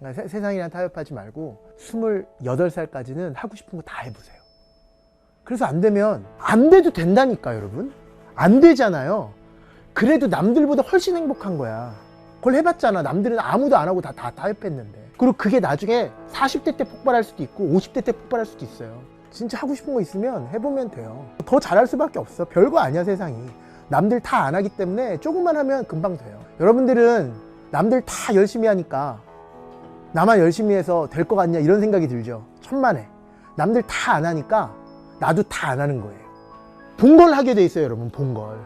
그러니까 세, 세상이랑 타협하지 말고 28살까지는 하고 싶은 거 다 해보세요. 그래서 안 되면 안 돼도 된다니까 여러분. 안 되잖아요. 그래도 남들보다 훨씬 행복한 거야. 그걸 해봤잖아. 남들은 아무도 안 하고 다, 다 타협했는데. 그리고 그게 나중에 40대 때 폭발할 수도 있고 50대 때 폭발할 수도 있어요. 진짜 하고 싶은 거 있으면 해보면 돼요. 더 잘할 수밖에 없어. 별거 아니야 세상이. 남들 다 안 하기 때문에 조금만 하면 금방 돼요. 여러분들은 남들 다 열심히 하니까 나만 열심히 해서 될 것 같냐 이런 생각이 들죠. 천만에. 남들 다 안 하니까 나도 다 안 하는 거예요. 본걸 하게 돼 있어요, 여러분. 본 걸.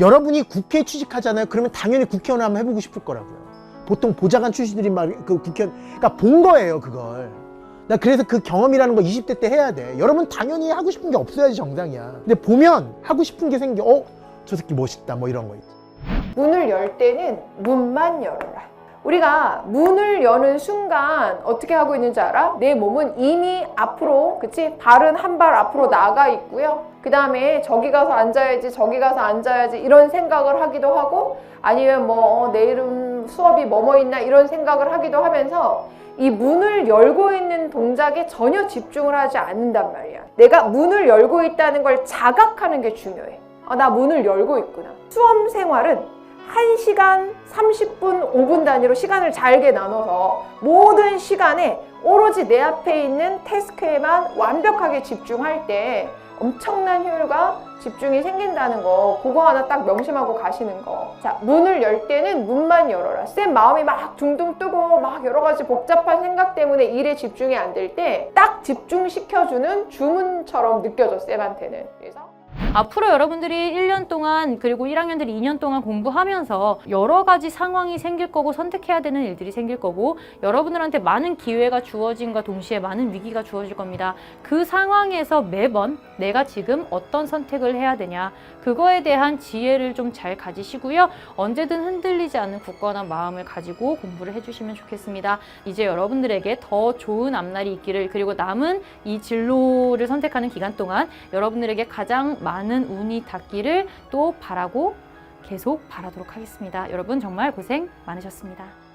여러분이 국회에 취직하잖아요. 그러면 당연히 국회의원 한번 해보고 싶을 거라고요. 보통 보좌관 출신들이 막 그 국회의원, 그러니까 본 거예요, 그걸. 나 그래서 그 경험이라는 거 20대 때 해야 돼. 여러분 당연히 하고 싶은 게 없어야지 정상이야. 근데 보면 하고 싶은 게 생겨. 어? 저 새끼 멋있다. 뭐 이런 거 있지. 문을 열 때는 문만 열어라. 우리가 문을 여는 순간 어떻게 하고 있는지 알아? 내 몸은 이미 앞으로, 그치? 발은 한 발 앞으로 나가 있고요. 그 다음에 저기 가서 앉아야지, 저기 가서 앉아야지, 이런 생각을 하기도 하고, 아니면 뭐, 어, 내일은 수업이 뭐뭐 있나, 이런 생각을 하기도 하면서, 이 문을 열고 있는 동작에 전혀 집중을 하지 않는단 말이야. 내가 문을 열고 있다는 걸 자각하는 게 중요해. 아, 나 문을 열고 있구나. 수험 생활은 1시간 30분, 5분 단위로 시간을 잘게 나눠서 모든 시간에 오로지 내 앞에 있는 태스크에만 완벽하게 집중할 때 엄청난 효율과 집중이 생긴다는 거 그거 하나 딱 명심하고 가시는 거. 자, 문을 열 때는 문만 열어라. 쌤 마음이 막 둥둥 뜨고 막 여러 가지 복잡한 생각 때문에 일에 집중이 안 될 때 딱 집중시켜주는 주문처럼 느껴져 쌤한테는. 그래서 앞으로 여러분들이 1년 동안 그리고 1학년들이 2년 동안 공부하면서 여러 가지 상황이 생길 거고 선택해야 되는 일들이 생길 거고 여러분들한테 많은 기회가 주어진과 동시에 많은 위기가 주어질 겁니다. 그 상황에서 매번 내가 지금 어떤 선택을 해야 되냐 그거에 대한 지혜를 좀 잘 가지시고요. 언제든 흔들리지 않는 굳건한 마음을 가지고 공부를 해주시면 좋겠습니다. 이제 여러분들에게 더 좋은 앞날이 있기를 그리고 남은 이 진로를 선택하는 기간 동안 여러분들에게 가장 많은 운이 닿기를 또 바라고 계속 바라도록 하겠습니다. 여러분 정말 고생 많으셨습니다.